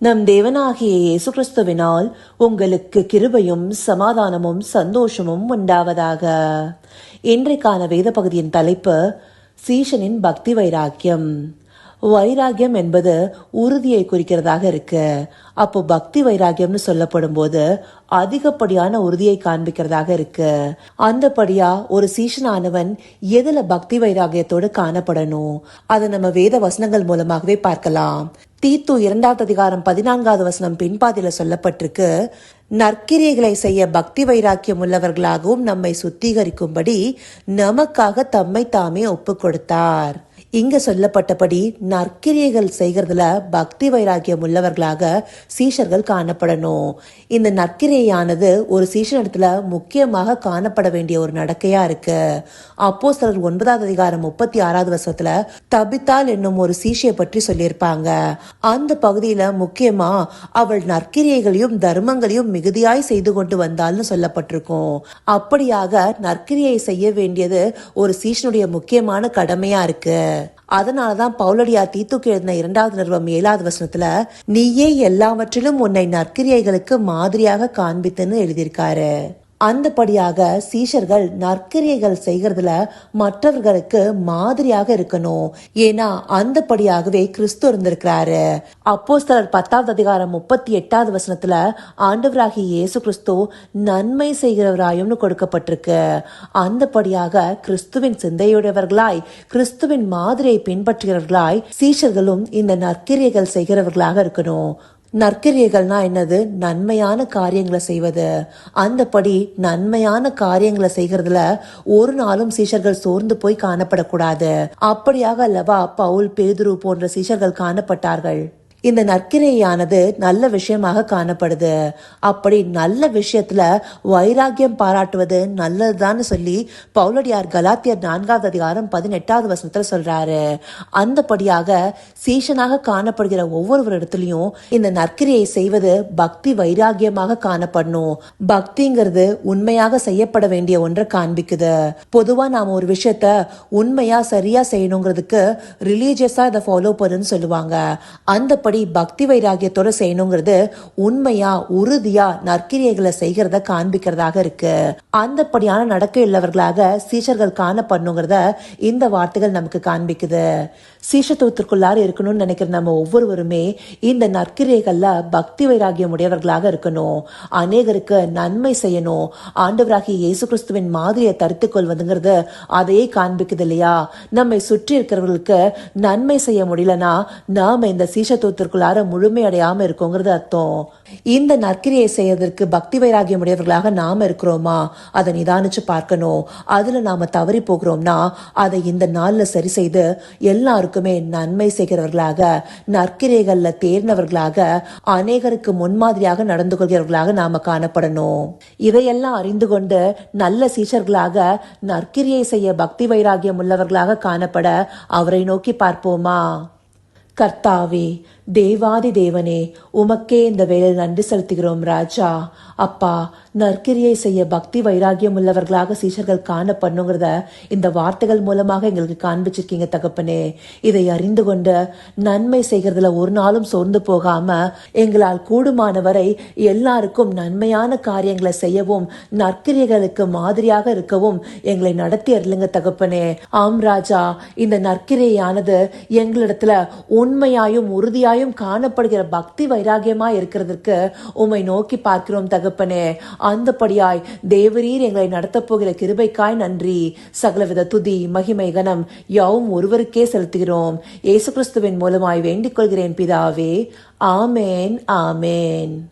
நம் தேவனாகிய இயேசு கிறிஸ்துவினால் உங்களுக்கு கிருபையும் சமாதானமும் சந்தோஷமும் உண்டாவதாக. இன்றைக்கான வேத பகுதியின் தலைப்பு சீஷனின் பக்தி வைராக்கியம். வைராகியம் என்பது உறுதியை குறிக்கிறதாக இருக்கு. அப்போ பக்தி வைராக்கியம்னு சொல்லப்படும் போது அதிகப்படியான உறுதியை காண்பிக்கிறதாக இருக்கு. அந்தபடியா ஒரு சீஷனானவன் எதுல பக்தி வைராகியத்தோடு காணப்படணும்? அதை நம்ம வேத வசனங்கள் மூலமாகவே பார்க்கலாம். தீத்து இரண்டாவது அதிகாரம் பதினான்காவது வசனம் பின்பாதியில சொல்லப்பட்டிருக்கு. நற்கிரியைகளை செய்ய பக்தி வைராக்கியம் உள்ளவர்களாகவும் நம்மை சுத்திகரிக்கும்படி நமக்காக தம்மை தாமே ஒப்பு கொடுத்தார் இங்க சொல்லப்பட்டபடி நற்கிரியைகள் செய்கிறதுல பக்தி வைராக்கியம் உள்ளவர்களாக சீஷர்கள் காணப்படணும். இந்த நற்கிரையானது ஒரு சீஷனிடத்துல முக்கியமாக காணப்பட வேண்டிய ஒரு நடக்கையா இருக்கு. அப்போ சிலர் ஒன்பதாவது அதிகாரம் முப்பத்தி ஆறாவது வருஷத்துல தபித்தால் என்னும் ஒரு சீஷியை பற்றி சொல்லியிருப்பாங்க. அந்த பகுதியில முக்கியமா அவள் நற்கிரியைகளையும் தர்மங்களையும் மிகுதியாய் செய்து கொண்டு வந்தால்னு சொல்லப்பட்டிருக்கும். அப்படியாக நற்கிரியை செய்ய வேண்டியது ஒரு சீஷனுடைய முக்கியமான கடமையா இருக்கு. அதனாலதான் பவுலடியா தீத்துக்கு எழுதின இரண்டாவது நிறுவம் ஏழாவது வசனத்துல நீயே எல்லாவற்றிலும் உன்னை நற்கிரியைகளுக்கு மாதிரியாக காண்பித்துன்னு எழுதியிருக்காரு. அந்தபடியாக சீஷர்கள் நற்கிரியைகள் செய்கிறதுல மற்றவர்களுக்கு மாதிரியாக இருக்கணும். ஏன்னா அந்தபடியாகவே கிறிஸ்து இருந்திருக்கிறாரு. அப்போ சிலர் பத்தாவது அதிகாரம் முப்பத்தி எட்டாவது வசனத்துல ஆண்டவராகி இயேசு கிறிஸ்து நன்மை செய்கிறவராயும்னு கொடுக்கப்பட்டிருக்கு. அந்தபடியாக கிறிஸ்துவின் சிந்தையுடையவர்களாய் கிறிஸ்துவின் மாதிரியை பின்பற்றுகிறவர்களாய் சீஷர்களும் இந்த நற்கிரியைகள் செய்கிறவர்களாக இருக்கணும். நற்கிரியர்கள்னா என்னது? நன்மையான காரியங்களை செய்வது. அந்தபடி நன்மையான காரியங்களை செய்கிறதுல ஒரு நாளும் சீஷர்கள் சோர்ந்து போய் காணப்படக்கூடாது. அப்படியாக அல்லவா பவுல் பேதுரு போன்ற சீஷர்கள் காணப்பட்டார்கள். இந்த நற்கிரையானது நல்ல விஷயமாக காணப்படுது. அப்படி நல்ல விஷயத்துல வைராக்கியம் பாராட்டுவது நல்லதுதான் சொல்லி பவுலடியார் கலாத்தியர் நான்காவது அதிகாரம் பதினெட்டாவது வசனத்துல சொல்றாரு. அந்தபடியாக சீஷனாக காணப்படுகிற ஒவ்வொரு இடத்துலயும் இந்த நற்கிரியை செய்வது பக்தி வைராகியமாக காணப்படணும். பக்திங்கிறது உண்மையாக செய்யப்பட வேண்டிய ஒன்றை காண்பிக்குது. பொதுவா நாம ஒரு விஷயத்த உண்மையா சரியா செய்யணுங்கிறதுக்கு ரிலீஜியஸா இதை ஃபாலோ பண்ணுன்னு சொல்லுவாங்க. அந்த அப்படி பக்தி வைராகியத்தோட செய்யணுங்கிறது உண்மையா உறுதியா நற்கிரியைகளை செய்கிறத காண்பிக்கிறதாக இருக்கு. அந்தப்படியான நடக்க உள்ளவர்களாக சீஷர்கள் காணப்படணுங்கிறத இந்த வார்த்தைகள் நமக்கு காண்பிக்குது. சீஷத்துவத்திற்குள்ளார இருக்கணும்னு நினைக்கிற நம்ம ஒவ்வொருவருமே இந்த நற்கிரியைகள்ல பக்தி வைராகியம் உடையவர்களாக இருக்கணும். அநேகருக்கு நன்மை செய்யணும். ஆண்டவராகிய இயேசு கிறிஸ்துவின் மாதிரியை தரித்துக் கொள்வதுங்கிறது அதையே காண்பிக்குது இல்லையா? நம்மை சுற்றி இருக்கிறவர்களுக்கு நன்மை செய்ய முடியலனா நாம இந்த சீஷத்துவத்திற்குள்ளார முழுமை முழுமையடையாமல் இருக்கோங்கிறது அர்த்தம். இந்த நற்கிரியை செய்யறதற்கு பக்தி வைராகியம் உடையவர்களாக நாம இருக்கிறோமா? அதை நிதானிச்சு பார்க்கணும். அதுல நாம தவறி போகிறோம்னா அதை இந்த நாள்ல சரி செய்து எல்லாருக்குமே நன்மை செய்கிறவர்களாக நற்கிரைகள்ல தேர்ந்தவர்களாக அநேகருக்கு முன்மாதிரியாக நடந்து கொள்கிறவர்களாக நாம காணப்படணும். இதையெல்லாம் அறிந்து கொண்டு நல்ல சீஷர்களாக நற்கிரியை செய்ய பக்தி வைராகியம் உள்ளவர்களாக காணப்பட அவரை நோக்கி பார்ப்போமா? கர்த்தாவே தேவாதி தேவனே உமக்கே இந்த வேலையில் நன்றி செலுத்துகிறோம் ராஜா. அப்பா நற்கிரியை செய்ய பக்தி வைராகியம் உள்ளவர்களாக சீஷர்கள் காணப்படணுங்கிறத இந்த வார்த்தைகள் மூலமாக எங்களுக்கு காண்பிச்சிருக்கீங்க தகப்பனே. இதை அறிந்து கொண்டு நன்மை செய்கிறதுல ஒரு நாளும் சோர்ந்து போகாம எங்களால் கூடுமானவரை எல்லாருக்கும் நன்மையான காரியங்களை செய்யவும் நற்கிரியர்களுக்கு மாதிரியாக இருக்கவும் எங்களை நடத்தி அருளுங்க தகப்பனே. ஆம் ராஜா. இந்த நற்கிரையானது எங்களிடத்துல உண்மையாயும் உறுதியாயும் காணப்படுகிற பக்தி வைராகியமாய் இருக்கிறதுக்கு உம்மை நோக்கி பார்க்கிறோம் தகப்பனே. அந்தபடியாய் தேவரீர் எங்களை நடத்தப் போகிற கிருபைக்காய் நன்றி. சகலவித துதி மகிமை கனம் யாவும் ஒருவருக்கே செலுத்துகிறோம். இயேசு கிறிஸ்துவின் மூலமாய் வேண்டிக் கொள்கிறேன் பிதாவே. ஆமேன் ஆமேன்.